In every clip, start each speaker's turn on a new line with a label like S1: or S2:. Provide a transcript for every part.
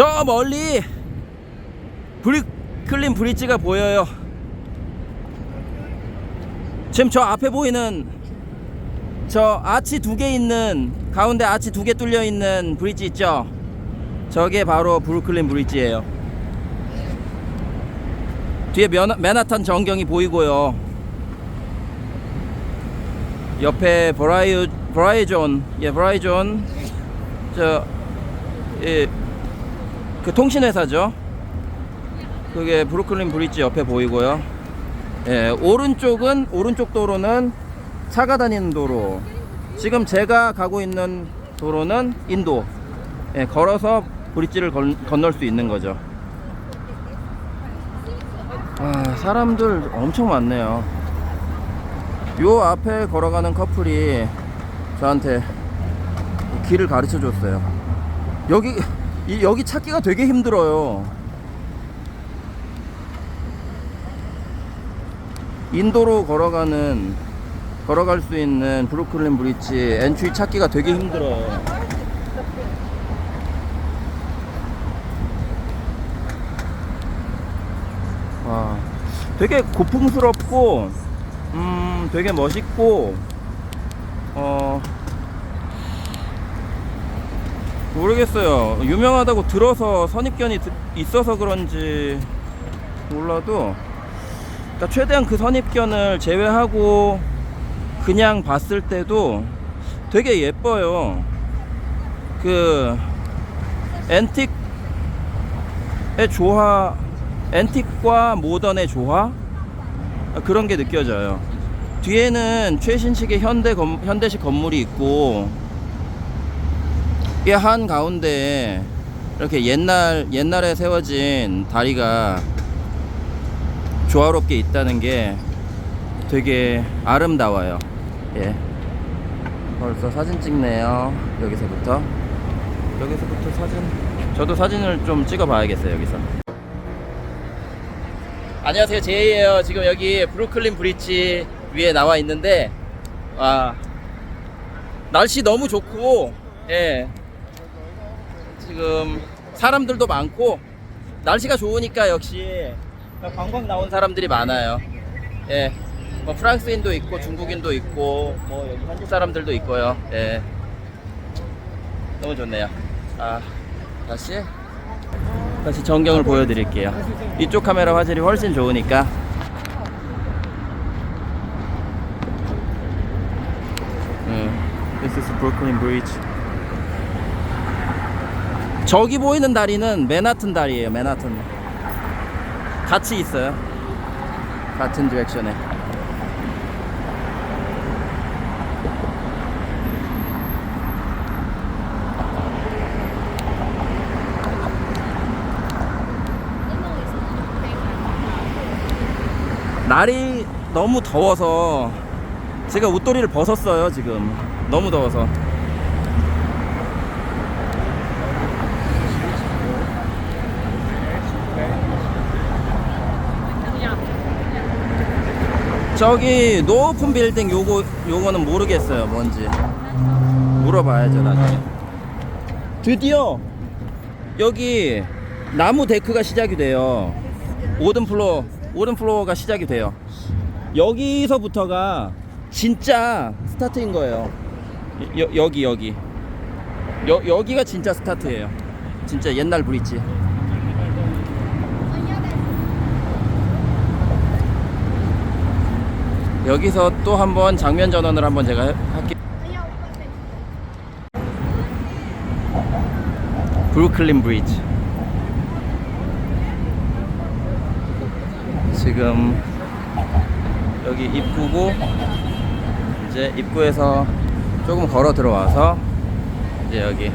S1: 저 멀리 브리클린 브릿지가 보여요. 지금 저 앞에 보이는 저 아치 두 개 있는 가운데 아치 두 개 뚫려 있는 브릿지 있죠? 저게 바로 브루클린 브릿지예요. 뒤에 맨, 맨하탄 전경이 보이고요. 옆에 버라이 버라이존 예 버라이존 저 예, 그 통신회사죠. 그게 브루클린 브릿지 옆에 보이고요. 예, 오른쪽은 오른쪽 도로는 차가 다니는 도로. 지금 제가 가고 있는 도로는 인도. 예, 걸어서 브릿지를 건, 건널 수 있는 거죠. 아, 사람들 엄청 많네요. 요 앞에 걸어가는 커플이 저한테 길을 가르쳐 줬어요. 여기 이- 여기 찾기가 되게 힘들어요. 인도로 걸어가는 걸어갈 수 있는 브루클린 브릿지 엔트리 찾기가 되게 힘들어요. 와, 되게 고풍스럽고, 음, 되게 멋있고, 어, 모르겠어요. 유명하다고 들어서 선입견이 드- 있어서 그런지 몰라도, 그러니까 최대한 그 선입견을 제외하고 그냥 봤을 때도 되게 예뻐요. 그 앤틱의 조화, 앤틱과 모던의 조화 그런 게 느껴져요. 뒤에는 최신식의 현대 건, 현대식 건물이 있고 이한 가운데 이렇게 옛날 옛날에 세워진 다리가 조화롭게 있다는 게 되게 아름다워요. 예. 벌써 사진 찍네요. 여기서부터. 여기서부터 사진. 저도 사진을 좀 찍어 봐야겠어요, 여기서. 안녕하세요. 제이예요. 지금 여기 브루클린 브릿지 위에 나와 있는데 와. 날씨 너무 좋고 예. 지금 사람들도 많고 날씨가 좋으니까 역시 관광 나온 사람들이 많아요. 예. 뭐 프랑스인도 있고 중국인도 있고 뭐 여기 한국 사람들도 있고요. 예. 너무 좋네요. 아 다시 다시 전경을 보여드릴게요. 이쪽 카메라 화질이 훨씬 좋으니까. 음, This is Brooklyn Bridge. 저기 보이는 다리는 맨하튼 다리예요. 맨하튼. 같이 있어요. 같은 디렉션에. 날이 너무 더워서 제가 옷도리를 벗었어요 지금 너무 더워서 저기 높은 빌딩 요거 요거는 모르겠어요 뭔지. 물어봐야죠 나중에. 드디어 여기 나무 데크가 시작이 돼요. 오든 플로어 오든 플로어가 시작이 돼요. 여기서부터가 진짜 스타트인 거예요. 여, 여기 여기. 여, 여기가 진짜 스타트예요. 진짜 옛날 브릿지 여기서 또 한번 장면 전원을 한번 제가 해- 할게요 브루클린 브릿지 지금 여기 입구고 이제 입구에서 조금 걸어 들어와서 이제 여기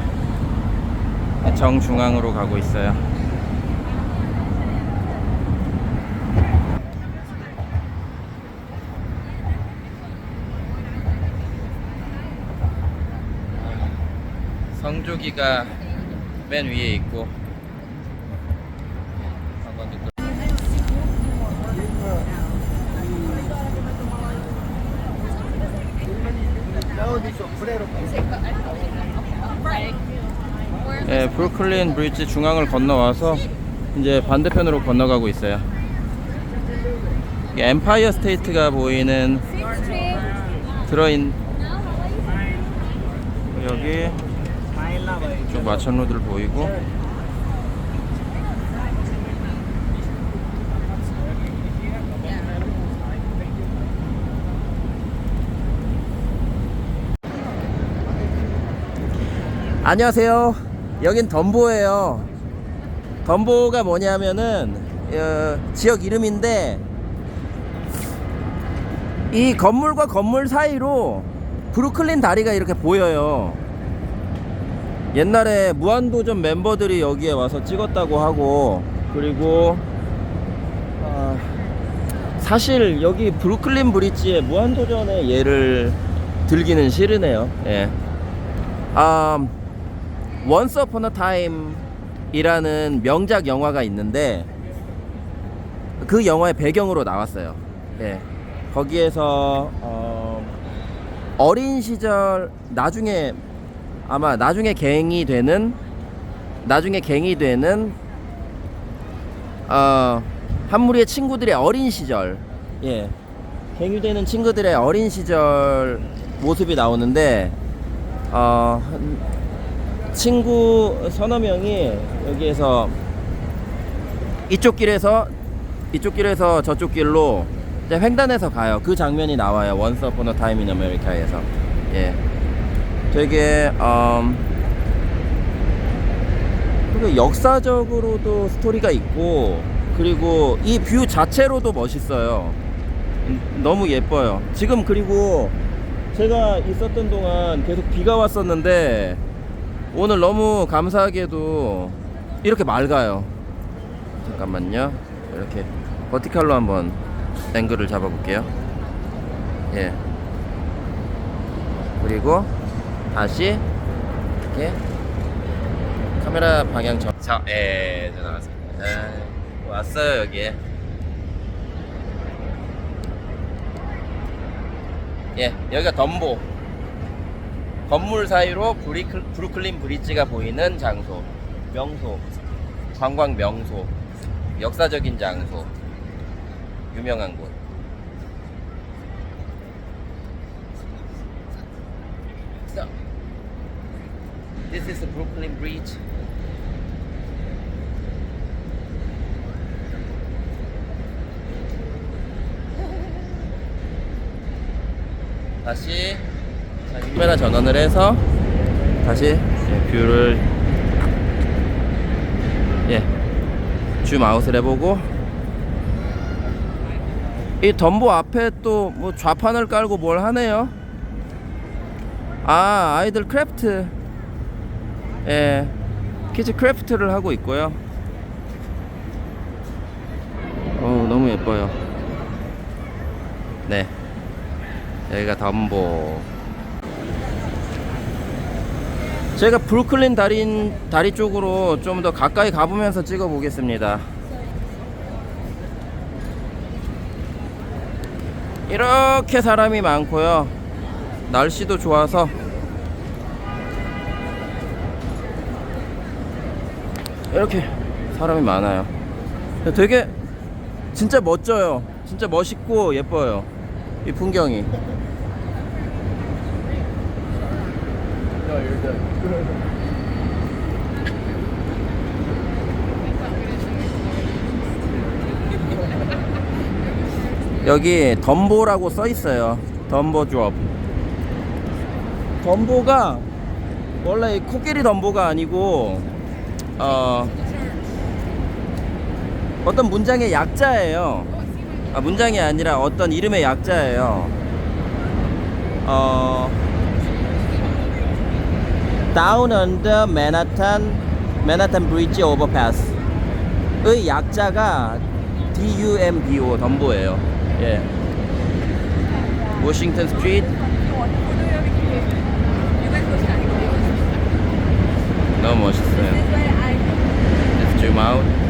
S1: 정중앙으로 가고 있어요. 성조기가 맨 위에 있고 예, 브루클린 브리지 중앙을 건너와서 이제 반대편으로 건너가고 있어요. 엠파이어 스테이트가 보이는 들어인 여기 쪽 마천루들 보이고 안녕하세요. 여긴 덤보예요. 덤보가 뭐냐면은 어, 지역 이름인데 이 건물과 건물 사이로 브루클린 다리가 이렇게 보여요. 옛날에 무한도전 멤버들이 여기에 와서 찍었다고 하고 그리고 아, 사실 여기 브루클린 브릿지에 무한도전의 예를 들기는 싫으네요. 예. 아, Once Upon a Time 이라는 명작 영화가 있는데 그 영화의 배경으로 나왔어요. 예. 거기에서 어, 어린 시절 나중에 아마 나중에 갱이 되는 나중에 갱이 되는 어, 한 무리의 친구들의 어린 시절 예. 갱이 되는 친구들의 어린 시절 모습이 나오는데 어, 한- 친구 서너 명이 여기에서 이쪽 길에서 이쪽 길에서 저쪽 길로 횡단해서 가요. 그 장면이 나와요. Upon a Time in America에서. 예. 되게 음 그리고 역사적으로도 스토리가 있고 그리고 이 뷰 자체로도 멋있어요. 음, 너무 예뻐요. 지금 그리고 제가 있었던 동안 계속 비가 왔었는데 오늘 너무 감사하게도 이렇게 맑아요. 잠깐만요. 이렇게 버티칼로 한번 앵글을 잡아볼게요. 예. 그리고 다시 이렇게 카메라 방향 정. 자, 예, 저 나왔습니다. 예, 왔어요 여기에. 예, 여기가 덤보. 건물 사이로 브리클, 브루클린 브릿지가 보이는 장소, 명소, 관광 명소, 역사적인 장소, 유명한 곳. So, this is the Brooklyn Bridge. 다시 자, 6m 전원을 해서 다시 예, 뷰를 예, 줌 아웃을 해보고 이 덤보 앞에 또 뭐 좌판을 깔고 뭘 하네요. 아 아이들 크래프트 예 키즈 크래프트를 하고 있고요. 어 너무 예뻐요. 네 여기가 덤보. 제가 브루클린 다리, 다리 쪽으로 좀 더 가까이 가보면서 찍어 보겠습니다. 이렇게 사람이 많고요. 날씨도 좋아서 이렇게 사람이 많아요. 되게 진짜 멋져요. 진짜 멋있고 예뻐요. 이 풍경이. 여기 덤보라고 써 있어요. 덤보 드롭. 덤보가 원래 이 코끼리 덤보가 아니고 어 어떤 문장의 약자예요. 아, 문장이 아니라 어떤 이름의 약자예요. 어 Down under Manhattan Manhattan Bridge Overpass 의 약자가 DUMBO 덤보예요. 예. 워싱턴 스트리트 너무 멋있어요. Let's zoom out.